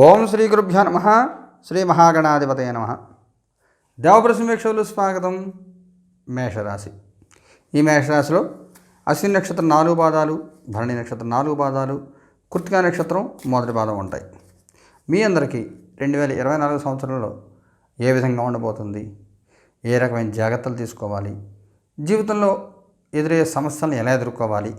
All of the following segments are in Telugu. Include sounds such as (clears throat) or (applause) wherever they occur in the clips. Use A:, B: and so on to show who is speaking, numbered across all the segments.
A: ఓం శ్రీ గురుభ్యో నమ. శ్రీ మహాగణాధిపతయ నమ. దేవప్రసింహేక్షలు స్వాగతం మేషరాశి. ఈ మేషరాశిలో అశ్విని నక్షత్రం నాలుగు పాదాలు భరణి నక్షత్రం నాలుగు పాదాలు కృతికా నక్షత్రం మొదటి పాదం ఉంటాయి. మీ అందరికీ రెండు వేల ఇరవై నాలుగు సంవత్సరంలో ఏ విధంగా ఉండబోతుంది? ఏ రకమైన జాగ్రత్తలు తీసుకోవాలి? జీవితంలో ఎదురయ్యే సమస్యలను ఎలా ఎదుర్కోవాలి?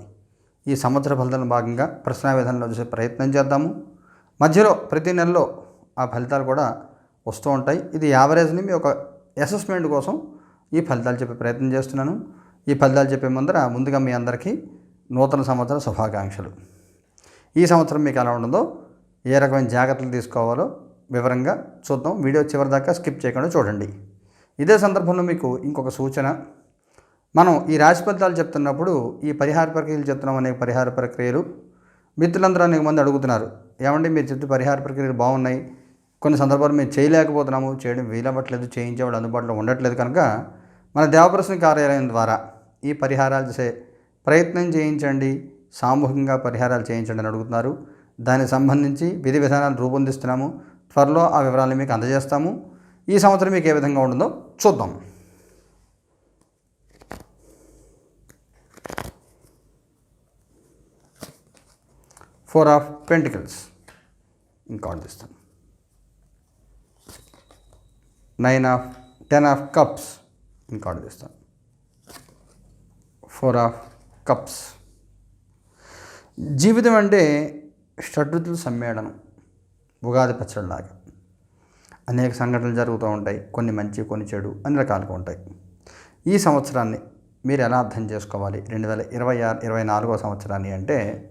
A: ఈ సంవత్సర ఫలితాలను భాగంగా ప్రశ్నా విధానంలో చూసే ప్రయత్నం చేద్దాము. మధ్యలో ప్రతి నెలలో ఆ ఫలితాలు కూడా వస్తూ ఉంటాయి. ఇది యావరేజ్ని మీ ఒక అసెస్మెంట్ కోసం ఈ ఫలితాలు చెప్పే ప్రయత్నం చేస్తున్నాను. ఈ ఫలితాలు చెప్పే ముందర ముందుగా మీ అందరికీ నూతన సంవత్సర శుభాకాంక్షలు. ఈ సంవత్సరం మీకు ఎలా ఉండదో ఏ రకమైన జాగ్రత్తలు తీసుకోవాలో వివరంగా చూద్దాం. వీడియో చివరి దాకా స్కిప్ చేయకుండా చూడండి. ఇదే సందర్భంలో మీకు ఇంకొక సూచన. మనం ఈ రాశి ఫలితాలు చెప్తున్నప్పుడు ఈ పరిహార ప్రక్రియలు చెప్తున్నాం అనే పరిహార ప్రక్రియలు మిత్రులందరూ అనేక మంది అడుగుతున్నారు. ఏమండి మీరు చెప్తే పరిహార ప్రక్రియలు బాగున్నాయి. కొన్ని సందర్భాలు మేము చేయలేకపోతున్నాము. చేయడం వీలవ్వట్లేదు. చేయించేవాడు అందుబాటులో ఉండట్లేదు కనుక మన దేవప్రశ్న కార్యాలయం ద్వారా ఈ పరిహారాలు చేసే ప్రయత్నం చేయించండి. సామూహికంగా పరిహారాలు చేయించండి అని అడుగుతున్నారు. దానికి సంబంధించి విధి విధానాలు రూపొందిస్తున్నాము. త్వరలో ఆ వివరాలను మీకు అందజేస్తాము. ఈ సంవత్సరం మీకు ఏ విధంగా ఉంటుందో చూద్దాం. Four of pentacles. ఇంకా తీస్తాను. Nine of ten of cups. ఇంకా తీస్తాను. Four of cups. జీవితం అంటే షడ్రుతుల సమ్మేళనం ఉగాది పచ్చడిలాగా. అనేక సంఘటనలు జరుగుతూ ఉంటాయి. కొన్ని మంచి కొన్ని చెడు అన్ని రకాలుగా ఉంటాయి. ఈ సంవత్సరాన్ని మీరు ఎలా అర్థం చేసుకోవాలి? రెండు వేల ఇరవై ఆరు ఇరవై నాలుగో సంవత్సరాన్ని అంటే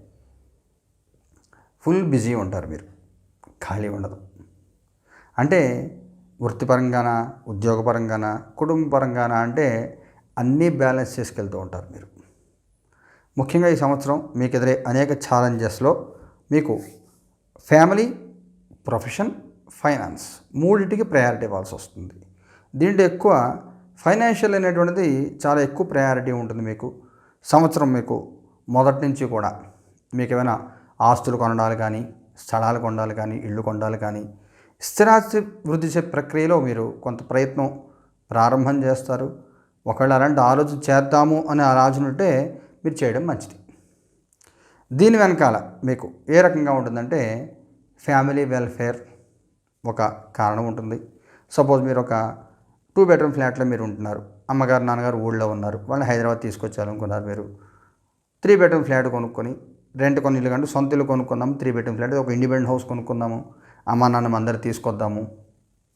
A: ఫుల్ బిజీ ఉంటారు మీరు. ఖాళీ ఉండదు. అంటే వృత్తిపరంగానా ఉద్యోగపరంగానా కుటుంబపరంగానా అంటే అన్నీ బ్యాలెన్స్ చేసుకెళ్తూ ఉంటారు మీరు. ముఖ్యంగా ఈ సంవత్సరం మీకు ఎదురే అనేక ఛాలెంజెస్లో మీకు ఫ్యామిలీ ప్రొఫెషన్ ఫైనాన్స్ మూడింటికి ప్రయారిటీ ఇవ్వాల్సి వస్తుంది. దీంట్లో ఎక్కువ ఫైనాన్షియల్ అనేటువంటిది చాలా ఎక్కువ ప్రయారిటీ ఉంటుంది మీకు. సంవత్సరం మీకు మొదటి నుంచి కూడా మీకు ఏమైనా ఆస్తులు కొనడాలు కానీ స్థలాలు కొనడాలు కానీ ఇళ్ళు కొనడాలు కానీ స్థిరాస్తి వృద్ధి ప్రక్రియలో మీరు కొంత ప్రయత్నం ప్రారంభం చేస్తారు. ఒకవేళ అలాంటి ఆలోచన చేద్దాము అనే ఆలోచన ఉంటే మీరు చేయడం మంచిది. దీని వెనకాల మీకు ఏ రకంగా ఉంటుందంటే ఫ్యామిలీ వెల్ఫేర్ ఒక కారణం ఉంటుంది. సపోజ్ మీరు ఒక టూ బెడ్రూమ్ ఫ్లాట్లో మీరు ఉంటున్నారు. అమ్మగారు నాన్నగారు ఊళ్ళో ఉన్నారు. వాళ్ళని హైదరాబాద్ తీసుకొచ్చారనుకున్నారు మీరు. త్రీ బెడ్రూమ్ ఫ్లాట్ కొనుక్కొని రెంట్ కొన్ని ఇల్లు కంటే సొంత ఇల్లు కొనుక్కుందాము త్రీ బెడ్రూమ్ ఫ్లాట్ ఒక ఇండిపెండెంట్ హౌస్ కొనుక్కుందాము అమ్మ నాన్న అందరు తీసుకొద్దాము.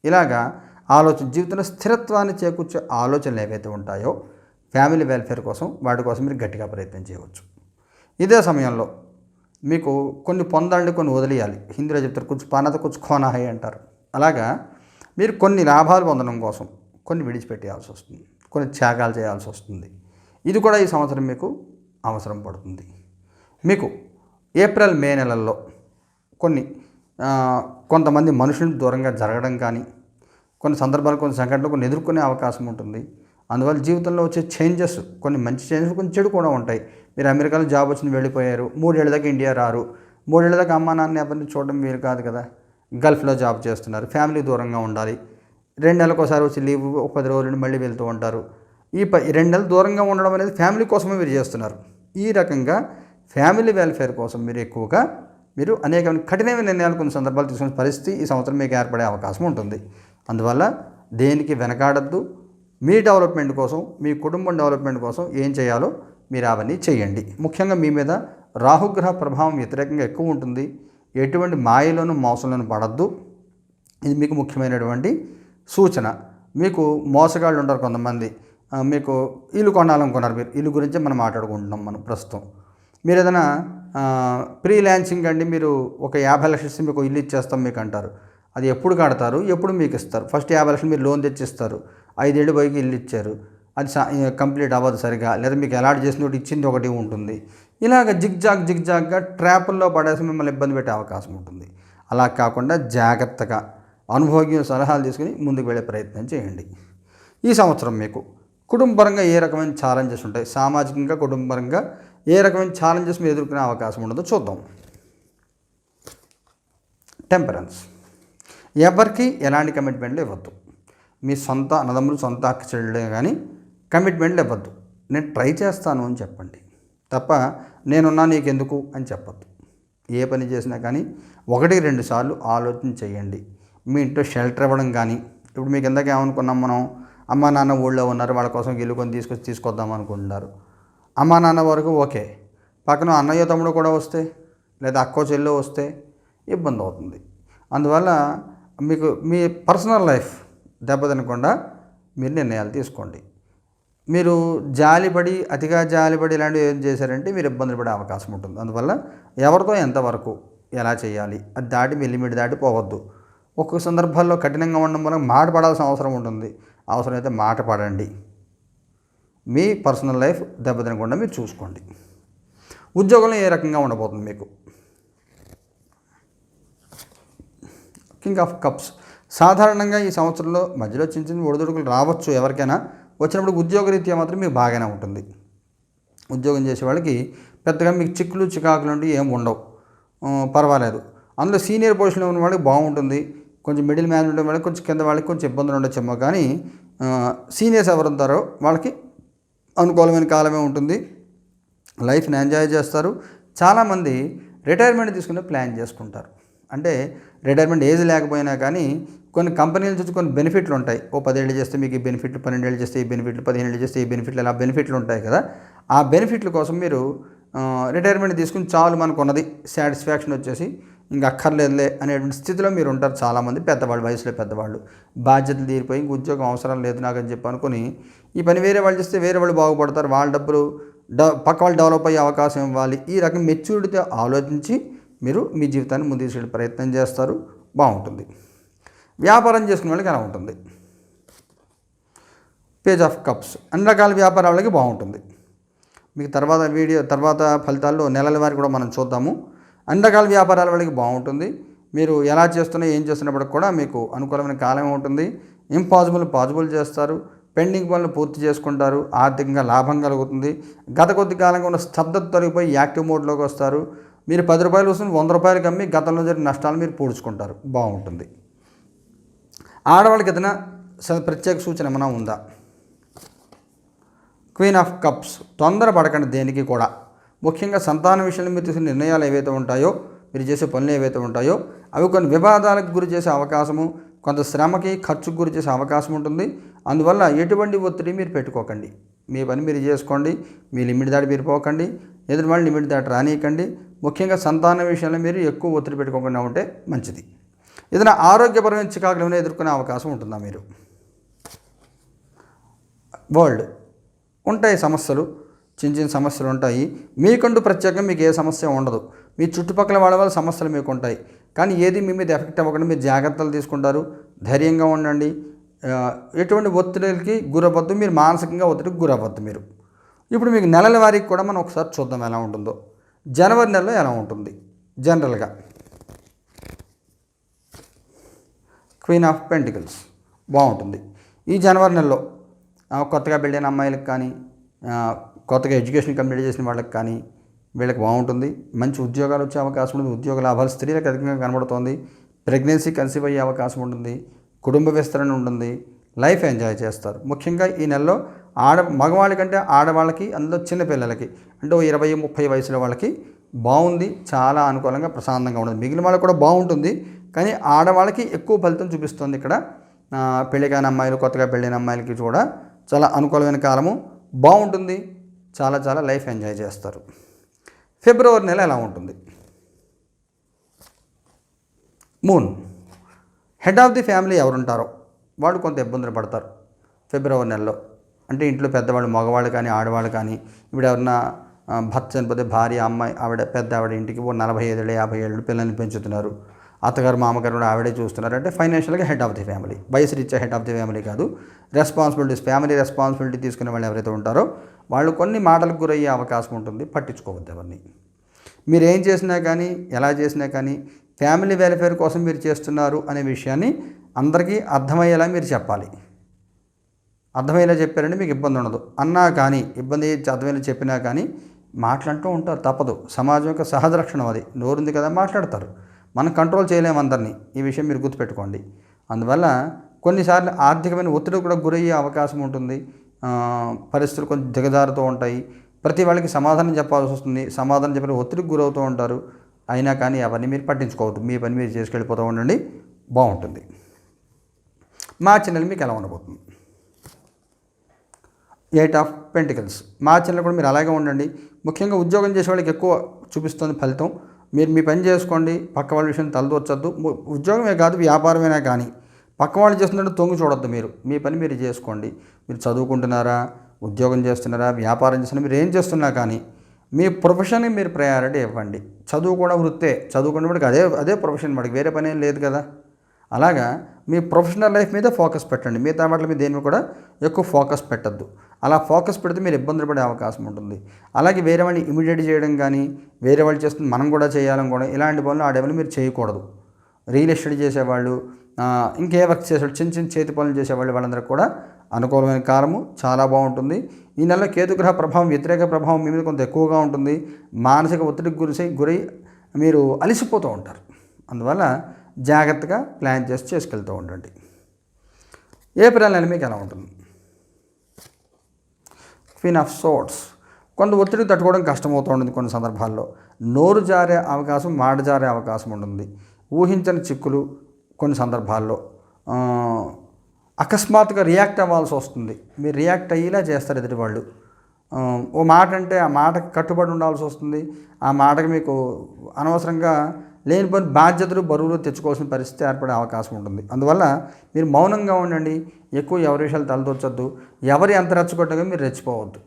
A: ఇలాగా ఆలోచన జీవితంలో స్థిరత్వాన్ని చేకూర్చే ఆలోచనలు ఏవైతే ఉంటాయో ఫ్యామిలీ వెల్ఫేర్ కోసం వాటి కోసం మీరు గట్టిగా ప్రయత్నం చేయవచ్చు. ఇదే సమయంలో మీకు కొన్ని పొందాలని కొన్ని వదిలేయాలి. హిందీలో చెప్తారు కొంచెం పానత కొంచెం ఖోనా అంటారు. అలాగా మీరు కొన్ని లాభాలు పొందడం కోసం కొన్ని విడిచిపెట్టేయాల్సి వస్తుంది కొన్ని త్యాగాలు చేయాల్సి వస్తుంది. ఇది కూడా ఈ సంవత్సరం మీకు అవసరం పడుతుంది. మీకు ఏప్రిల్ మే నెలల్లో కొన్ని కొంతమంది మనుషులకు దూరంగా జరగడం కానీ కొన్ని సందర్భాలు కొన్ని సంఘటనలు కొన్ని ఎదుర్కొనే అవకాశం ఉంటుంది. అందువల్ల జీవితంలో వచ్చే చేంజెస్ కొన్ని మంచి చేంజెస్ కొన్ని చెడు కూడా ఉంటాయి. మీరు అమెరికాలో జాబ్ వచ్చింది వెళ్ళిపోయారు మూడేళ్ళ దాకా ఇండియా రారు. మూడేళ్ళ దాకా అమ్మా నాన్న ఎవరిని చూడడం వీలు కాదు కదా. గల్ఫ్లో జాబ్ చేస్తున్నారు ఫ్యామిలీ దూరంగా ఉండాలి. రెండు నెలలకు ఒకసారి వచ్చి లీవ్ ఒక పది రోజులు మళ్ళీ వెళ్తూ ఉంటారు. ఈ ప రెండు నెలలు దూరంగా ఉండడం అనేది ఫ్యామిలీ కోసమే మీరు చేస్తున్నారు. ఈ రకంగా ఫ్యామిలీ వెల్ఫేర్ కోసం మీరు ఎక్కువగా మీరు అనేక కఠినమైన నిర్ణయాలు కొన్ని సందర్భాలు తీసుకునే పరిస్థితి ఈ సంవత్సరం మీకు ఏర్పడే అవకాశం ఉంటుంది. అందువల్ల దేనికి వెనకాడద్దు. మీ డెవలప్మెంట్ కోసం మీ కుటుంబం డెవలప్మెంట్ కోసం ఏం చేయాలో మీరు అవన్నీ చేయండి. ముఖ్యంగా మీ మీద రాహుగ్రహ ప్రభావం వ్యతిరేకంగా ఎక్కువ ఉంటుంది. ఎటువంటి మాయలోనూ మోసంలోనూ పడద్దు. ఇది మీకు ముఖ్యమైనటువంటి సూచన. మీకు మోసగాళ్ళు ఉంటారు కొంతమంది. మీకు ఇల్లు కొనాలనుకున్నారు మీరు. ఇల్లు గురించి మనం మాట్లాడుకుంటున్నాం మనం ప్రస్తుతం. మీరు ఏదైనా ప్రీ ల్యాన్సింగ్ అండి మీరు ఒక యాభై లక్షలు ఇస్తే మీకు ఇల్లు ఇచ్చేస్తాం మీకు అంటారు అది ఎప్పుడు కడతారు? ఎప్పుడు మీకు ఇస్తారు? ఫస్ట్ యాభై లక్షలు మీరు లోన్ తెచ్చిస్తారు. ఐదేళ్ళు పైకి ఇల్లు ఇచ్చారు. అది కంప్లీట్ అవ్వదు సరిగా. లేదా మీకు అలాట్ చేసిన ఒకటి ఇచ్చింది ఒకటి ఉంటుంది. ఇలాగ జిగ్ జాగ్ జిగ్ జాగ్గా ట్రాపుల్లో పడేసి మిమ్మల్ని ఇబ్బంది పెట్టే అవకాశం ఉంటుంది. అలా కాకుండా జాగ్రత్తగా అనుభవజ్ఞ సలహాలు తీసుకుని ముందుకు వెళ్ళే ప్రయత్నం చేయండి. ఈ సంవత్సరం మీకు కుటుంబపరంగా ఏ రకమైన ఛాలెంజెస్ ఉంటాయి? సామాజికంగా కుటుంబపరంగా ఏ రకమైన ఛాలెంజెస్ మీరు ఎదుర్కొనే అవకాశం ఉండదో చూద్దాం. టెంపరెన్స్ ఎవరికి ఎలాంటి కమిట్మెంట్లు ఇవ్వద్దు. మీ సొంత అన్నదమ్ములు సొంత అక్క చెల్లెలే కానీ కమిట్మెంట్లు ఇవ్వద్దు. నేను ట్రై చేస్తాను అని చెప్పండి. తప్ప నేనున్నా నీకెందుకు అని చెప్పద్దు. ఏ పని చేసినా కానీ ఒకటి రెండు సార్లు ఆలోచన చేయండి. మీ ఇంట్లో షెల్టర్ ఇవ్వడం కానీ ఇప్పుడు మీకు ఇందాక ఏమనుకున్నాం మనం అమ్మ నాన్న ఊళ్ళో ఉన్నారు వాళ్ళ కోసం గెలుకొని తీసుకొచ్చి తీసుకొద్దాం అనుకుంటున్నారు. అమ్మా నాన్న వరకు ఓకే. పక్కన అన్నయ్య తమ్ముడు కూడా వస్తే లేదా అక్కో చెల్లో వస్తే ఇబ్బంది అవుతుంది. అందువల్ల మీకు మీ పర్సనల్ లైఫ్ దెబ్బతినకుండా మీరు నిర్ణయాలు తీసుకోండి. మీరు జాలిపడి అతిగా జాలిపడి ఇలాంటివి ఏం చేశారంటే మీరు ఇబ్బందులు పడే అవకాశం ఉంటుంది. అందువల్ల ఎవరితో ఎంతవరకు ఎలా చేయాలి అది దాటి మీ లిమిట్ దాటి పోవద్దు. ఒక్కొక్క సందర్భాల్లో కఠినంగా ఉండడం వల్ల మాట పడాల్సిన అవసరం ఉంటుంది. అవసరమైతే మాట పడండి. మీ పర్సనల్ లైఫ్ దెబ్బతినకుండా మీరు చూసుకోండి. ఉద్యోగంలో ఏ రకంగా ఉండబోతుంది మీకు? కింగ్ ఆఫ్ కప్స్ సాధారణంగా ఈ సంవత్సరంలో మధ్యలో చిన్న చిన్న ఒడిదుడుకులు రావచ్చు ఎవరికైనా. వచ్చినప్పుడు ఉద్యోగ రీత్యా మాత్రం మీకు బాగానే ఉంటుంది. ఉద్యోగం చేసే వాళ్ళకి పెద్దగా మీకు చిక్కులు చికాకులు ఉండి ఏం ఉండవు. పర్వాలేదు. అందులో సీనియర్ పొజిషన్లో ఉన్న వాళ్ళకి బాగుంటుంది. కొంచెం మిడిల్ మేనేజ్మెంట్ వాళ్ళకి కొంచెం కింద వాళ్ళకి కొంచెం ఇబ్బందులు ఉండొచ్చేమో కానీ సీనియర్స్ ఎవరు ఉంటారో వాళ్ళకి అనుకూలమైన కాలమే ఉంటుంది. లైఫ్ని ఎంజాయ్ చేస్తారు. చాలామంది రిటైర్మెంట్ తీసుకునే ప్లాన్ చేసుకుంటారు. అంటే రిటైర్మెంట్ ఏజ్ లేకపోయినా కానీ కొన్ని కంపెనీల నుంచి కొన్ని బెనిఫిట్లు ఉంటాయి. ఓ పదేళ్ళు చేస్తే మీకు ఈ బెనిఫిట్లు పన్నెండేళ్ళు చేస్తే ఈ బెనిఫిట్లు పదిహేనేళ్ళు చేస్తే ఈ బెనిఫిట్లు ఇలా బెనిఫిట్లు ఉంటాయి కదా. ఆ బెనిఫిట్ల కోసం మీరు రిటైర్మెంట్ తీసుకుని చాలు మనకు ఉన్నది సాటిస్ఫాక్షన్ వచ్చేసి ఇంకా అక్కర్లేదులే అనేటువంటి స్థితిలో మీరు ఉంటారు చాలామంది పెద్దవాళ్ళు వయసులో పెద్దవాళ్ళు. బాధ్యతలు తీరిపోయి ఇంక ఉద్యోగం అవసరం లేదు నాకు అని చెప్పి అనుకుని ఈ పని వేరే వాళ్ళు చేస్తే వేరే వాళ్ళు బాగుపడతారు. వాళ్ళ డబ్బులు డ పక్క వాళ్ళు డెవలప్ అయ్యే అవకాశం ఇవ్వాలి. ఈ రకం మెచ్యూరిటీతో ఆలోచించి మీరు మీ జీవితాన్ని ముందుకు తీసుకెళ్ళే ప్రయత్నం చేస్తారు. బాగుంటుంది. వ్యాపారం చేసుకునే వాళ్ళకి ఎలా ఉంటుంది. పేజ్ ఆఫ్ కప్స్ అన్ని రకాల వ్యాపారాలకి బాగుంటుంది. మీకు తర్వాత వీడియో తర్వాత ఫలితాల్లో నెలల వారి కూడా మనం చూద్దాము. అన్ని రకాల వ్యాపారాల వాళ్ళకి బాగుంటుంది. మీరు ఎలా చేస్తున్నా ఏం చేస్తున్నప్పటికి కూడా మీకు అనుకూలమైన కాలం ఉంటుంది. ఇంపాసిబుల్ పాసిబుల్ చేస్తారు. పెండింగ్ పనులు పూర్తి చేసుకుంటారు. ఆర్థికంగా లాభం కలుగుతుంది. గత కొద్ది కాలంగా ఉన్న స్తబ్దత తొలగిపోయి యాక్టివ్ మోడ్లోకి వస్తారు. మీరు పది రూపాయలు వస్తుంది వంద రూపాయలకి అమ్మి గతంలో జరిగిన నష్టాలు మీరు పూడ్చుకుంటారు. బాగుంటుంది. ఆడవాళ్ళకి ఏదైనా స- ప్రత్యేక సూచన ఏమైనా ఉందా? Queen of cups. తొందరపడకండి దేనికి కూడా. ముఖ్యంగా సంతాన విషయంలో మీరు తీసుకునే నిర్ణయాలు ఏవైతే ఉంటాయో మీరు చేసే పనులు ఏవైతే ఉంటాయో అవి కొన్ని వివాదాలకు గురి చేసే అవకాశము కొంత శ్రమకి ఖర్చుకు గురి చేసే అవకాశం ఉంటుంది. అందువల్ల ఎటువంటి ఒత్తిడి మీరు పెట్టుకోకండి. మీ పని మీరు చేసుకోండి మీ లిమిట్ దాటి మీరు పోకండి ఎదురు వాళ్ళు లిమిట్ దాటి రానియకండి. ముఖ్యంగా సంతాన విషయంలో మీరు ఎక్కువ ఒత్తిడి పెట్టుకోకుండా ఉంటే మంచిది. ఏదైనా ఆరోగ్యపరమైన చికాకులు ఏమైనా ఎదుర్కొనే అవకాశం ఉంటుందా మీరు? వరల్డ్ ఉంటాయి సమస్యలు. చిన్న చిన్న సమస్యలు ఉంటాయి. మీకంటూ ప్రత్యేకంగా మీకు ఏ సమస్య ఉండదు. మీ చుట్టుపక్కల వాళ్ళ వాళ్ళ సమస్యలు మీకు ఉంటాయి. కానీ ఏది మీ మీద ఎఫెక్ట్ అవ్వకుండా మీరు జాగ్రత్తలు తీసుకుంటారు. ధైర్యంగా ఉండండి. ఎటువంటి ఒత్తిడికి గురవద్దు మీరు మానసికంగా ఒత్తిడికి గురవద్దు మీరు. ఇప్పుడు మీకు నెలల వారికి కూడా మనం ఒకసారి చూద్దాం ఎలా ఉంటుందో. జనవరి నెలలో ఎలా ఉంటుంది? జనరల్గా. Queen of pentacles. బాగుంటుంది. ఈ జనవరి నెలలో కొత్తగా పెళ్ళైన అమ్మాయిలకు కానీ కొత్తగా ఎడ్యుకేషన్ కంప్లీట్ చేసిన వాళ్ళకి కానీ వీళ్ళకి బాగుంటుంది. మంచి ఉద్యోగాలు వచ్చే అవకాశం ఉంటుంది. ఉద్యోగ లాభాలు స్త్రీలకు అధికంగా కనబడుతోంది. ప్రెగ్నెన్సీ కన్సీవ్ అయ్యే అవకాశం ఉంటుంది. కుటుంబ విస్తరణ ఉంటుంది. లైఫ్ ఎంజాయ్ చేస్తారు. ముఖ్యంగా ఈ నెలలో ఆడ మగవాళ్ళ కంటే ఆడవాళ్ళకి అందులో చిన్నపిల్లలకి అంటే ఓ ఇరవై ముప్పై వయసుల వాళ్ళకి బాగుంది. చాలా అనుకూలంగా ప్రశాంతంగా ఉంటుంది. మిగిలిన వాళ్ళకి కూడా బాగుంటుంది. కానీ ఆడవాళ్ళకి ఎక్కువ ఫలితం చూపిస్తుంది ఇక్కడ. ఆ, పెళ్ళి కాని అమ్మాయిలు కొత్తగా పెళ్ళైన అమ్మాయిలకి కూడా చాలా అనుకూలమైన కాలము. బాగుంటుంది. చాలా చాలా లైఫ్ ఎంజాయ్ చేస్తారు. ఫిబ్రవరి నెల ఎలా ఉంటుంది? Moon. Head of the family ఎవరుంటారో? వాళ్ళు కొంత ఇబ్బందులు పడతారు ఫిబ్రవరి నెలలో. అంటే ఇంట్లో పెద్దవాళ్ళు మగవాళ్ళు కానీ ఆడవాళ్ళు కానీ ఇప్పుడు ఎవరన్నా భర్త చనిపోతే భార్య అమ్మాయి ఆవిడ పెద్ద ఆవిడ ఇంటికి ఓ నలభై ఏళ్ళు యాభై ఏళ్ళు పిల్లల్ని పెంచుతున్నారు. అత్తగారు మామగారు కూడా ఆవిడే చూస్తున్నారు అంటే ఫైనాన్షియల్గా హెడ్ ఆఫ్ ది ఫ్యామిలీ. వయసు రీత్యా హెడ్ ఆఫ్ ది ఫ్యామిలీ కాదు. రెస్పాన్సిబిలిటీస్ ఫ్యామిలీ రెస్పాన్సిబిలిటీ తీసుకునే వాళ్ళు ఎవరైతే ఉంటారో వాళ్ళు కొన్ని మాటలకు గురయ్యే అవకాశం ఉంటుంది. పట్టించుకోవద్దు ఎవరిని. మీరు ఏం చేసినా కానీ ఎలా చేసినా కానీ ఫ్యామిలీ వెల్ఫేర్ కోసం మీరు చేస్తున్నారు అనే విషయాన్ని అందరికీ అర్థమయ్యేలా మీరు చెప్పాలి. అర్థమయ్యేలా చెప్పారంటే మీకు ఇబ్బంది ఉండదు. అన్నా కానీ ఇబ్బంది అర్థమయ్యేలా చెప్పినా కానీ మాట్లాడుతూ ఉంటారు. తప్పదు. సమాజం యొక్క సహజ లక్షణం అది. నోరుంది కదా మాట్లాడతారు. మనం కంట్రోల్ చేయలేము అందరినీ. ఈ విషయం మీరు గుర్తుపెట్టుకోండి. అందువల్ల కొన్నిసార్లు ఆర్థికమైన ఒత్తిడి కూడా గురయ్యే అవకాశం ఉంటుంది. పరిస్థితులు కొంచెం దిగజారుతూ ఉంటాయి. ప్రతి వాళ్ళకి సమాధానం చెప్పాల్సి వస్తుంది. సమాధానం చెప్పిన ఒత్తిడికి గురవుతూ ఉంటారు. అయినా కానీ అవన్నీ మీరు పట్టించుకోవద్దు. మీ పని మీరు చేసుకెళ్ళిపోతూ ఉండండి. బాగుంటుంది. మార్చి నెల మీకు ఎలా ఉండబోతుంది? ఎయిట్ ఆఫ్ పెంటికల్స్ మార్చి నెల కూడా మీరు అలాగే ఉండండి. ముఖ్యంగా ఉద్యోగం చేసే వాళ్ళకి ఎక్కువ చూపిస్తుంది ఫలితం మీరు మీ పని చేసుకోండి పక్క వాళ్ళ విషయం తలదూర్చొద్దు. ఉద్యోగమే కాదు వ్యాపారమైనా కానీ పక్క వాళ్ళు చేస్తున్నట్టు తొంగి చూడొద్దు మీరు. మీ పని మీరు చేసుకోండి. మీరు చదువుకుంటున్నారా ఉద్యోగం చేస్తున్నారా వ్యాపారం చేస్తున్నారా మీరు ఏం చేస్తున్నా కానీ మీ ప్రొఫెషన్కి మీరు ప్రయారిటీ ఇవ్వండి. చదువు కూడా వృత్తే. చదువుకున్నప్పటికి అదే అదే ప్రొఫెషన్ వాడికి వేరే పని ఏం లేదు కదా. అలాగా మీ ప్రొఫెషనల్ లైఫ్ మీద ఫోకస్ పెట్టండి. మిగతా వాటి మీద దేని కూడా ఎక్కువ ఫోకస్ పెట్టద్దు. అలా ఫోకస్ పెడితే మీరు ఇబ్బందులు పడే అవకాశం ఉంటుంది. అలాగే వేరే వాళ్ళని ఇమిడియేట్ చేయడం కానీ వేరే వాళ్ళు చేస్తుంది మనం కూడా చేయాలని కూడా ఇలాంటి పనులు ఆ డెవలప్ మీరు చేయకూడదు. రియల్ ఎస్టేట్ చేసేవాళ్ళు ఇంకే వర్క్ చేసేవాళ్ళు చిన్న చిన్న చేతి పనులు చేసేవాళ్ళు వాళ్ళందరికీ కూడా అనుకూలమైన కాలము చాలా బాగుంటుంది. ఈ నెలలో కేతుగ్రహ ప్రభావం వ్యతిరేక ప్రభావం మీ మీద కొంత ఎక్కువగా ఉంటుంది. మానసిక ఒత్తిడికి గురి గురై మీరు అలసిపోతూ ఉంటారు. అందువల్ల జాగ్రత్తగా ప్లాన్ చేసి చేసుకెళ్తూ ఉండండి. ఏప్రిల్ నెల మీకు ఎలా ఉంటుంది? ఫిన్ ఆఫ్ సోట్స్ కొంత ఒత్తిడి తట్టుకోవడం కష్టమవుతూ ఉంటుంది కొన్ని సందర్భాల్లో. నోరు జారే అవకాశం మాట జారే అవకాశం ఉంటుంది. ఊహించని చిక్కులు కొన్ని సందర్భాల్లో. అకస్మాత్తుగా రియాక్ట్ అవ్వాల్సి వస్తుంది. మీరు రియాక్ట్ అయ్యేలా చేస్తారు ఎదుటి వాళ్ళు ఓ మాట అంటే ఆ మాటకి కట్టుబడి ఉండాల్సి వస్తుంది. ఆ మాటకి మీకు అనవసరంగా లేనిపోయిన బాధ్యతలు బరువులు తెచ్చుకోవాల్సిన పరిస్థితి ఏర్పడే అవకాశం ఉంటుంది. అందువల్ల మీరు మౌనంగా ఉండండి. ఎక్కువ ఎవరి విషయాలు తలదొచ్చొద్దు ఎవరి ఎంత రెచ్చగొట్టగా మీరు రెచ్చిపోవద్దు.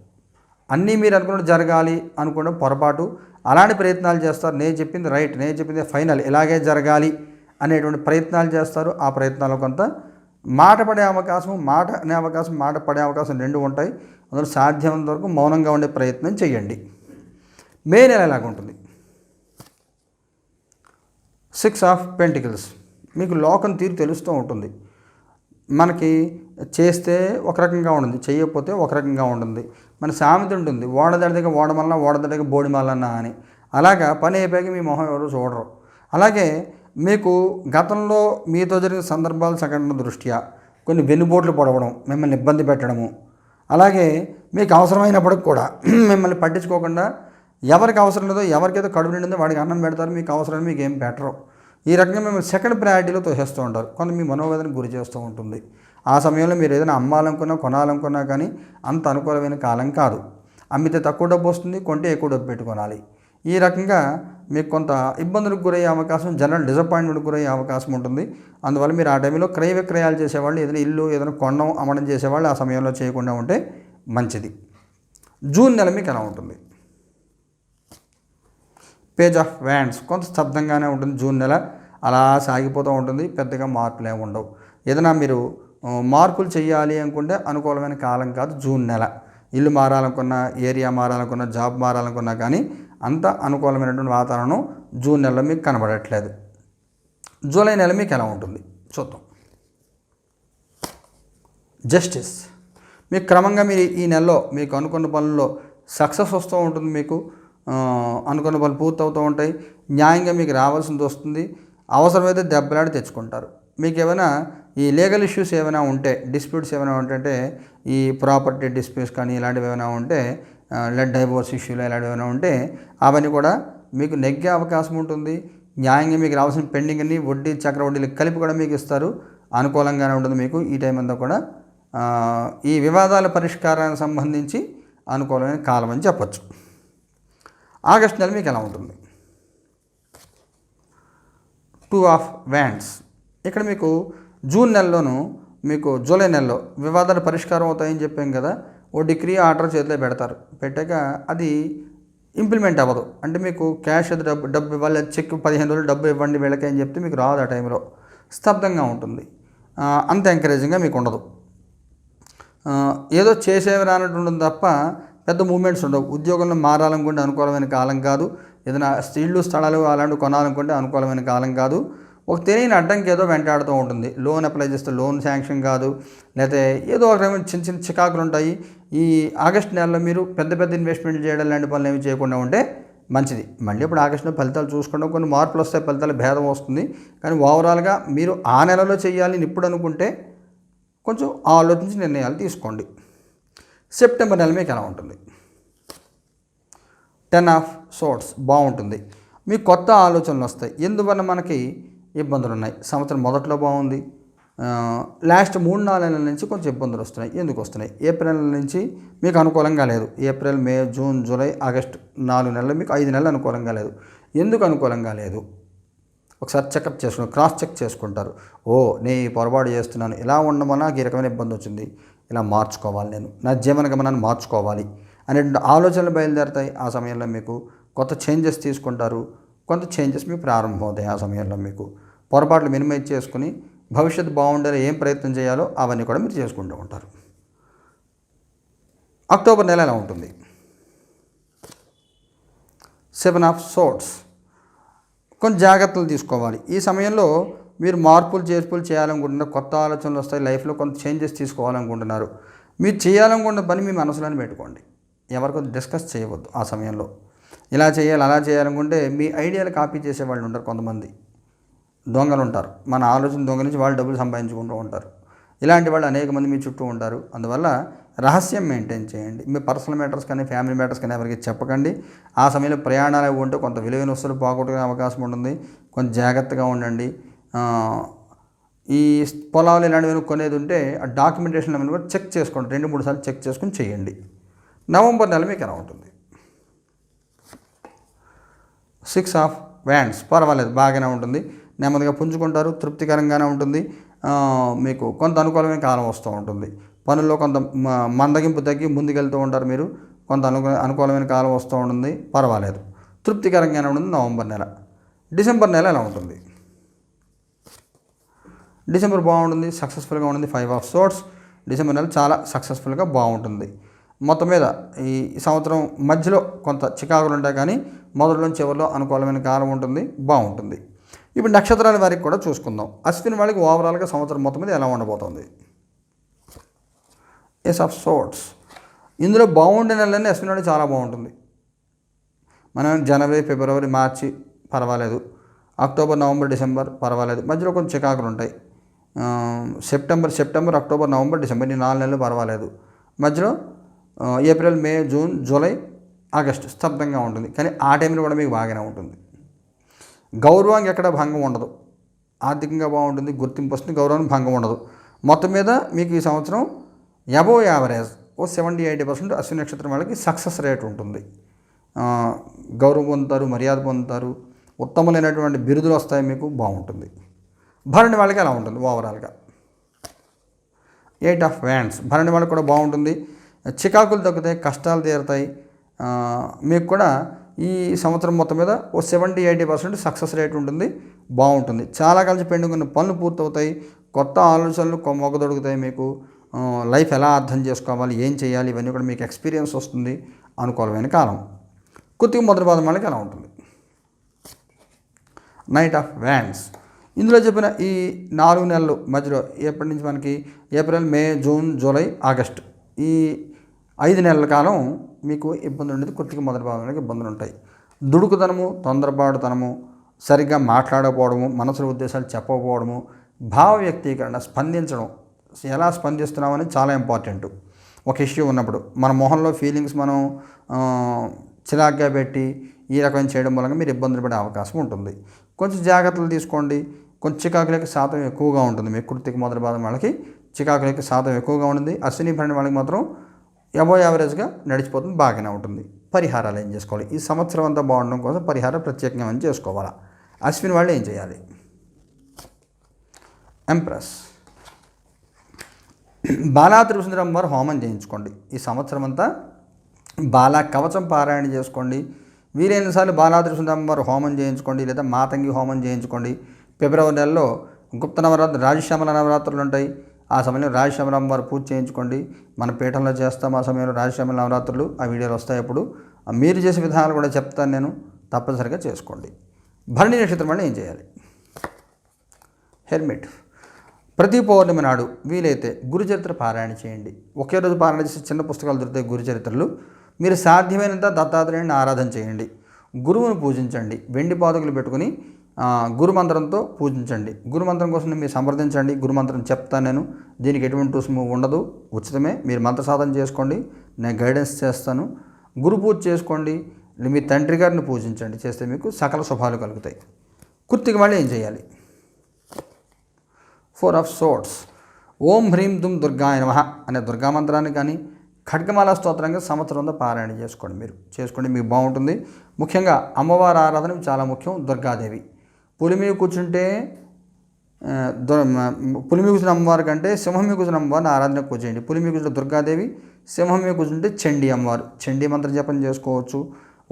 A: అన్నీ మీరు అనుకున్నట్టు జరగాలి అనుకున్న పొరపాటు. అలాంటి ప్రయత్నాలు చేస్తారు. నేను చెప్పింది రైట్ నేను చెప్పింది ఫైనల్ ఇలాగే జరగాలి అనేటువంటి ప్రయత్నాలు చేస్తారు. ఆ ప్రయత్నాల్లో కొంత మాట పడే అవకాశం మాట అనే అవకాశం మాట పడే అవకాశం రెండు ఉంటాయి. అందులో సాధ్యమైనంత వరకు మౌనంగా ఉండే ప్రయత్నం చేయండి. మే నెల ఎలాగుంటుంది? Six of pentacles. మీకు లోకం తీరు తెలుస్తూ ఉంటుంది. మనకి చేస్తే ఒక రకంగా ఉంటుంది చేయకపోతే ఒక రకంగా ఉంటుంది. మన సామెత ఉంటుంది ఓడదడిగా ఓడమల్ల ఓడదడిగా బోడిమల్లన్న అని. అలాగా పని అయిపోయాక మీ మొహం ఎవరు చూడరు. అలాగే మీకు గతంలో మీతో జరిగిన సందర్భాల సంఘటన దృష్ట్యా కొన్ని వెన్నుబోట్లు పొడవడం మిమ్మల్ని ఇబ్బంది పెట్టడము. అలాగే మీకు అవసరమైనప్పటికి కూడా (clears throat) మిమ్మల్ని పట్టించుకోకుండా ఎవరికి అవసరం లేదో ఎవరికైతే కడుపు నిండిందో వాడికి అన్నం పెడతారు మీకు అవసరం మీకు ఏం పెట్టరు. ఈ రకంగా మేము సెకండ్ ప్రయారిటీలో తోసేస్తూ ఉంటారు. కొంత మీ మనోవేదనకు గురి చేస్తూ ఉంటుంది. ఆ సమయంలో మీరు ఏదైనా అమ్మాలనుకున్నా కొనాలనుకున్నా కానీ అంత అనుకూలమైన కాలం కాదు. అమ్మితే తక్కువ డబ్బు వస్తుంది కొంటే ఎక్కువ డబ్బు పెట్టుకోనాలి. ఈ రకంగా మీకు కొంత ఇబ్బందులకు గురయ్యే అవకాశం జనరల్ డిసప్పాయింట్మెంట్ గురయ్యే అవకాశం ఉంటుంది. అందువల్ల మీరు ఆ టైంలో క్రయ విక్రయాలు చేసేవాళ్ళు ఏదైనా ఇల్లు ఏదైనా కొండం అమ్మడం చేసేవాళ్ళు ఆ సమయంలో చేయకుండా ఉంటే మంచిది. జూన్ నెల మీకు ఎలా ఉంటుంది? పేజ్ ఆఫ్ వ్యాండ్స్ కొంత స్తబ్దంగానే ఉంటుంది. జూన్ నెల అలా సాగిపోతూ ఉంటుంది. పెద్దగా మార్పులు ఏమి ఉండవు. ఏదైనా మీరు మార్పులు చేయాలి అనుకుంటే అనుకూలమైన కాలం కాదు జూన్ నెల. ఇల్లు మారాలనుకున్నా ఏరియా మారాలనుకున్నా జాబ్ మారాలనుకున్నా కానీ అంత అనుకూలమైనటువంటి వాతావరణం జూన్ నెలలో మీకు కనబడట్లేదు. జూలై నెల మీకు ఎలా ఉంటుంది? చూద్దాం. జస్టిస్ మీకు క్రమంగా మీరు ఈ నెలలో మీకు అనుకున్న పనుల్లో సక్సెస్ వస్తూ ఉంటుంది మీకు. అనుకున్న పనులు పూర్తవుతూ ఉంటాయి. న్యాయంగా మీకు రావాల్సింది వస్తుంది. అవసరమైతే దెబ్బలాడి తెచ్చుకుంటారు. మీకు ఏమైనా ఈ లీగల్ ఇష్యూస్ ఏమైనా ఉంటే డిస్ప్యూట్స్ ఏమైనా ఉంటే ఈ ప్రాపర్టీ డిస్ప్యూట్స్ కానీ ఇలాంటివి ఏమైనా ఉంటే లెడ్ డైవోర్స్ ఇష్యూలు ఇలాంటివి ఏమైనా ఉంటే అవన్నీ కూడా మీకు నెగ్గే అవకాశం ఉంటుంది. న్యాయంగా మీకు రావాల్సిన పెండింగ్ అన్ని వడ్డీ చక్ర వడ్డీలు కలిపి కూడా మీకు ఇస్తారు. అనుకూలంగానే ఉంటుంది మీకు ఈ టైం అంతా కూడా. ఈ వివాదాల పరిష్కారానికి సంబంధించి అనుకూలమైన కాలం అని చెప్పచ్చు. ఆగస్ట్ నెల మీకు ఎలా ఉంటుంది? టూ ఆఫ్ వ్యాండ్స్ ఇక్కడ మీకు జూన్ నెలలోను మీకు జూలై నెలలో వివాదాలు పరిష్కారం అవుతాయని చెప్పాం కదా ఓ డిగ్రీ ఆర్డర్ చేతిలో పెడతారు. పెట్టాక అది ఇంప్లిమెంట్ అవ్వదు. అంటే మీకు క్యాష్ అది డబ్బు డబ్బు ఇవ్వాలి చెక్ పదిహేను రోజులు డబ్బు ఇవ్వండి వీళ్ళకి అని చెప్తే మీకు రాదు ఆ టైంలో. స్తబ్దంగా ఉంటుంది. అంత ఎంకరేజింగ్గా మీకు ఉండదు. ఏదో చేసేవి రానట్టు ఉంటుంది తప్ప పెద్ద మూమెంట్స్ ఉండవు. ఉద్యోగంలో మారాలనుకుంటే అనుకూలమైన కాలం కాదు. ఏదైనా స్త్రీలు స్థలాలు అలాంటివి కొనాలనుకుంటే అనుకూలమైన కాలం కాదు. ఒక తెలియని అడ్డంకి ఏదో వెంటాడుతూ ఉంటుంది. లోన్ అప్లై చేస్తే లోన్ శాంక్షన్ కాదు. లేకపోతే ఏదో ఒక రకమైన చిన్న చిన్న చికాకులు ఉంటాయి. ఈ ఆగస్ట్ నెలలో మీరు పెద్ద పెద్ద ఇన్వెస్ట్మెంట్ చేయడం లాంటి పనులు ఏమి చేయకుండా ఉంటే మంచిది. మళ్ళీ ఇప్పుడు ఆగస్టులో ఫలితాలు చూసుకోవడం కొన్ని మార్పులు వస్తాయి. ఫలితాలు భేదం వస్తుంది. కానీ ఓవరాల్గా మీరు ఆ నెలలో చేయాలి ఇప్పుడు అనుకుంటే కొంచెం ఆలోచించి నిర్ణయాలు తీసుకోండి. సెప్టెంబర్ నెల మీకు ఎలా ఉంటుంది? టెన్ ఆఫ్ సోర్ట్స్ బాగుంటుంది. మీకు కొత్త ఆలోచనలు వస్తాయి. ఎందువల్ల మనకి ఇబ్బందులు ఉన్నాయి? సంవత్సరం మొదట్లో బాగుంది. లాస్ట్ మూడు నాలుగు నెలల నుంచి కొంచెం ఇబ్బందులు వస్తున్నాయి. ఎందుకు వస్తున్నాయి? ఏప్రిల్ నెల నుంచి మీకు అనుకూలంగా లేదు. April May June July August నాలుగు నెలలు మీకు ఐదు నెలలు అనుకూలంగా లేదు. ఎందుకు అనుకూలంగా లేదు? ఒకసారి చెకప్ చేసుకుని క్రాస్ చెక్ చేసుకుంటారు. ఓ నే పొరపాటు చేస్తున్నాను. ఇలా ఉండడం వల్ల నాకు ఈ రకమైన ఇబ్బంది వచ్చింది. ఇలా మార్చుకోవాలి నేను. నా జీవన గమనాన్ని మార్చుకోవాలి అనేటువంటి ఆలోచనలు బయలుదేరుతాయి ఆ సమయంలో మీకు. కొత్త చేంజెస్ తీసుకుంటారు. కొంత చేంజెస్ మీకు ప్రారంభమవుతాయి ఆ సమయంలో మీకు. పొరపాట్లు మినిమైజ్ చేసుకుని భవిష్యత్తు బాగుండేలా ఏం ప్రయత్నం చేయాలో అవన్నీ కూడా మీరు చేసుకుంటూ ఉంటారు. అక్టోబర్ నెల ఎలా ఉంటుంది? సెవెన్ ఆఫ్ సోట్స్ కొన్ని జాగ్రత్తలు తీసుకోవాలి. ఈ సమయంలో మీరు మార్పులు చేర్పులు చేయాలనుకుంటున్నారు కొత్త ఆలోచనలు వస్తాయి లైఫ్లో కొంత చేంజెస్ తీసుకోవాలనుకుంటున్నారు. మీరు చేయాలనుకున్న పని మీ మనసులోనే పెట్టుకోండి. ఎవరికో డిస్కస్ చేయవద్దు ఆ సమయంలో. ఇలా చేయాలి అలా చేయాలనుకుంటే మీ ఐడియాలు కాపీ చేసే వాళ్ళు ఉంటారు కొంతమంది. దొంగలు ఉంటారు. మన ఆలోచన దొంగ నుంచి వాళ్ళు డబ్బులు సంపాదించుకుంటూ ఉంటారు. ఇలాంటి వాళ్ళు అనేక మంది మీ చుట్టూ ఉంటారు. అందువల్ల రహస్యం మెయింటైన్ చేయండి. మీ పర్సనల్ మ్యాటర్స్ కానీ ఫ్యామిలీ మ్యాటర్స్ కానీ ఎవరికి చెప్పకండి. ఆ సమయంలో ప్రయాణాలు ఉంటే కొంత విలువైన వస్తువులు పోగొట్టుకునే అవకాశం ఉంటుంది. కొంచెం జాగ్రత్తగా ఉండండి. ఈ పొలాలు ఇలాంటివి కొనేది ఉంటే ఆ డాక్యుమెంటేషన్ కూడా చెక్ చేసుకోండి. రెండు మూడు సార్లు చెక్ చేసుకుని చేయండి. నవంబర్ నెల మీకు ఎలా ఉంటుంది? సిక్స్ ఆఫ్ వ్యాండ్స్ పర్వాలేదు బాగానే ఉంటుంది. నెమ్మదిగా పుంజుకుంటారు తృప్తికరంగానే ఉంటుంది. మీకు కొంత అనుకూలమైన కాలం వస్తూ ఉంటుంది. పనుల్లో కొంత మ- మందగింపు తగ్గి ముందుకెళ్తూ ఉంటారు మీరు. కొంత అనుకూల అనుకూలమైన కాలం వస్తూ ఉంటుంది. పర్వాలేదు. తృప్తికరంగానే ఉంటుంది నవంబర్ నెల. డిసెంబర్ నెల ఎలా ఉంటుంది? డిసెంబర్ బాగుంటుంది సక్సెస్ఫుల్గా ఉంటుంది ఫైవ్ ఆఫ్ సోర్ట్స్ డిసెంబర్ నెల చాలా సక్సెస్ఫుల్గా బాగుంటుంది. మొత్తం మీద ఈ సంవత్సరం మధ్యలో కొంత చికాకులు ఉంటాయి కానీ మొదట్లో చివరిలో అనుకూలమైన కాలం ఉంటుంది బాగుంటుంది. ఇప్పుడు నక్షత్రాల వారికి కూడా చూసుకుందాం. అశ్విన్ వాళ్ళకి ఓవరాల్గా సంవత్సరం మొత్తం మీద ఎలా ఉండబోతుంది? ఎస్ ఆఫ్ సోర్ట్స్ ఇందులో బాగుండే నెలలన్నీ అశ్విన్ వాళ్ళకి చాలా బాగుంటుంది. మనం జనవరి ఫిబ్రవరి మార్చి పర్వాలేదు. అక్టోబర్ నవంబర్ డిసెంబర్ పర్వాలేదు. మధ్యలో కొంచెం చికాకులు ఉంటాయి. September September October November December ఈ నాలుగు నెలలు పర్వాలేదు. మధ్యలో April May June July August స్తబ్దంగా ఉంటుంది. కానీ ఆ టైంలో కూడా మీకు బాగానే ఉంటుంది. గౌరవానికి ఎక్కడ భంగం ఉండదు. ఆర్థికంగా బాగుంటుంది గుర్తింపు వస్తుంది గౌరవానికి భంగం ఉండదు. మొత్తం మీద మీకు ఈ సంవత్సరం అబోవ్ యావరేజ్ ఓ సెవెంటీ ఎయిటీ పర్సెంట్ అశ్విని నక్షత్రం వాళ్ళకి సక్సెస్ రేట్ ఉంటుంది. గౌరవం పొందుతారు మర్యాద పొందుతారు ఉత్తమమైనటువంటి బిరుదులు వస్తాయి మీకు బాగుంటుంది. భరణి వాళ్ళకి ఎలా ఉంటుంది ఓవరాల్గా. ఎయిట్ ఆఫ్ వ్యాండ్స్ భరణి వాళ్ళకి కూడా బాగుంటుంది. చికాకులు తగ్గుతాయి కష్టాలు తీరుతాయి. మీకు కూడా ఈ సంవత్సరం మొత్తం మీద ఓ seventy eighty percent success rate ఉంటుంది. బాగుంటుంది. చాలా కలిసి పెండింగ్ ఉన్న పనులు పూర్తవుతాయి. కొత్త ఆలోచనలు మొగ్గ దొరుకుతాయి మీకు. లైఫ్ ఎలా అర్థం చేసుకోవాలి ఏం చేయాలి ఇవన్నీ కూడా మీకు ఎక్స్పీరియన్స్ వస్తుంది అనుకూలమైన కాలం. కుత్తికి మొదటి పాదం వాళ్ళకి ఎలా ఉంటుంది. నైట్ ఆఫ్ వ్యాండ్స్ ఇందులో చెప్పిన ఈ నాలుగు నెలలు మధ్యలో ఎప్పటి నుంచి మనకి April May June July August ఈ ఐదు నెలల కాలం మీకు ఇబ్బంది ఉండేది. కొద్దిగా మొదటి భాగంలో ఇబ్బందులు ఉంటాయి. దుడుకుతనము తొందరపాటుతనము సరిగ్గా మాట్లాడకపోవడము మనసులో ఉద్దేశాలు చెప్పకపోవడము భావ వ్యక్తీకరణ స్పందించడం ఎలా స్పందిస్తున్నాం అనేది చాలా ఇంపార్టెంట్ ఒక ఇష్యూ ఉన్నప్పుడు మన మొహంలో ఫీలింగ్స్ మనం చిరాగ్గా పెట్టి ఈ రకం చేయడం మూలంగా మీరు ఇబ్బందులు పడే అవకాశం ఉంటుంది. కొంచెం జాగ్రత్తలు తీసుకోండి. కొంచెం చికాకులకి శాతం ఎక్కువగా ఉంటుంది. మీ కృతికి మొదటి భాగం వాళ్ళకి చికాకులకి శాతం ఎక్కువగా ఉంటుంది. అశ్విని భరణి వాళ్ళకి మాత్రం ఎబో యావరేజ్గా నడిచిపోతుంది బాగానే ఉంటుంది. పరిహారాలు ఏం చేసుకోవాలి? ఈ సంవత్సరం అంతా బాగుండడం కోసం పరిహారం ప్రత్యేకంగా ఏమైనా చేసుకోవాలా? అశ్విని వాళ్ళు ఏం చేయాలి? ఎంప్రెస్ బాలా త్రిపుసుందరం వారు హోమం చేయించుకోండి. ఈ సంవత్సరం అంతా బాలా కవచం పారాయణ చేసుకోండి. వీలైనసార్లు బాలా త్రిపుసుందరం వారు హోమం చేయించుకోండి లేదా మాతంగి హోమం చేయించుకోండి. ఫిబ్రవరి నెలలో గుప్త నవరాత్రి రాజశ్యామల నవరాత్రులు ఉంటాయి. ఆ సమయంలో రాజశ్యామల వారు పూజ చేయించుకోండి. మన పీఠంలో చేస్తాం ఆ సమయంలో రాజశ్యామల నవరాత్రులు ఆ వీడియోలు వస్తాయి అప్పుడు. మీరు చేసే విధానాలు కూడా చెప్తాను నేను. తప్పనిసరిగా చేసుకోండి. భరణి నక్షత్రం అంటే ఏం చేయాలి? హెల్మెట్. ప్రతి పౌర్ణమి నాడు వీలైతే గురుచరిత్ర పారాయణ చేయండి. ఒకే రోజు పారాయణ చేసి చిన్న పుస్తకాలు దొరుకుతాయి గురుచరిత్రలు. మీరు సాధ్యమైనంత దత్తాత్రేయుని ఆరాధన చేయండి. గురువును పూజించండి. వెండి పాదుకలు పెట్టుకుని గురుమంత్రంతో పూజించండి. గురుమంత్రం కోసం మీరు సంప్రదించండి. గురుమంత్రం చెప్తాను నేను. దీనికి ఎటువంటి రుసుము ఉండదు. ఉచితమే. మీరు మంత్ర సాధన చేసుకోండి. నేను గైడెన్స్ చేస్తాను. గురు పూజ చేసుకోండి. మీ తండ్రి గారిని పూజించండి. చేస్తే మీకు సకల శుభాలు కలుగుతాయి. కుర్తికి మళ్ళీ ఏం చేయాలి? ఫోర్ ఆఫ్ సోట్స్ ఓం హ్రీం దుమ్ దుర్గాయ నమ అనే దుర్గా మంత్రాన్ని కానీ ఖడ్గమాల స్తోత్రంగా సంవత్సరంలో పారాయణ చేసుకోండి మీరు. చేసుకోండి. మీకు బాగుంటుంది. ముఖ్యంగా అమ్మవారి ఆరాధన చాలా ముఖ్యం. దుర్గాదేవి. పులి మీద కూర్చుంటే పులి మీద కూర్చున్న అమ్మవారి కంటే సింహం మీద కూర్చున్న అమ్మవారిని ఆరాధన కూర్చేయండి పులి మీద కూర్చున్న దుర్గాదేవి సింహం మీద కూర్చుంటే చండీ అమ్మవారు. చండీ మంత్రం జపం చేసుకోవచ్చు.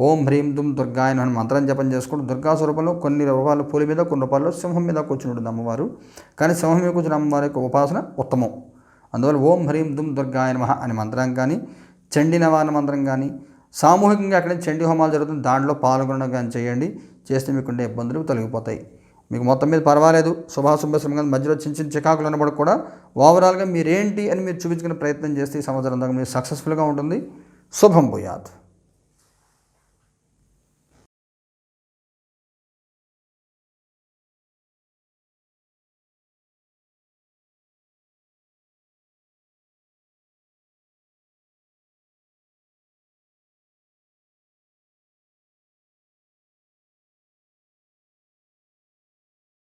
A: ఓం హ్రీం దుమ్ దుర్గాయ అని మంత్రం జపం చేసుకుంటూ దుర్గా స్వరూపంలో కొన్ని రూపాయలు పులి మీద కొన్ని రూపాయలు సింహం మీద కూర్చుని ఉంటుంది అమ్మవారు. కానీ సింహం మీద కూర్చున్న అమ్మవారి యొక్క ఉపాసన ఉత్తమం. అందువల్ల ఓం హ్రీం దుమ్ దుర్గాయ నమ అనే మంత్రం కానీ చండీ నవాన మంత్రం కానీ సామూహికంగా అక్కడ చండీ హోమాలు జరుగుతుంది దాంట్లో పాల్గొనడం కానీ చేయండి. చేస్తే మీకుండే ఇబ్బందులు తొలగిపోతాయి. మీకు మొత్తం మీద పర్వాలేదు. శుభాశుభ శ్రమంగా మధ్యలో చిన్న చిన్న చికాకులు ఉన్నప్పుడు కూడా ఓవరాల్గా మీరేంటి అని మీరు చూపించుకునే ప్రయత్నం చేస్తే ఈ సంవత్సరం దాకా మీరు సక్సెస్ఫుల్గా ఉంటుంది. శుభం భూయాత్.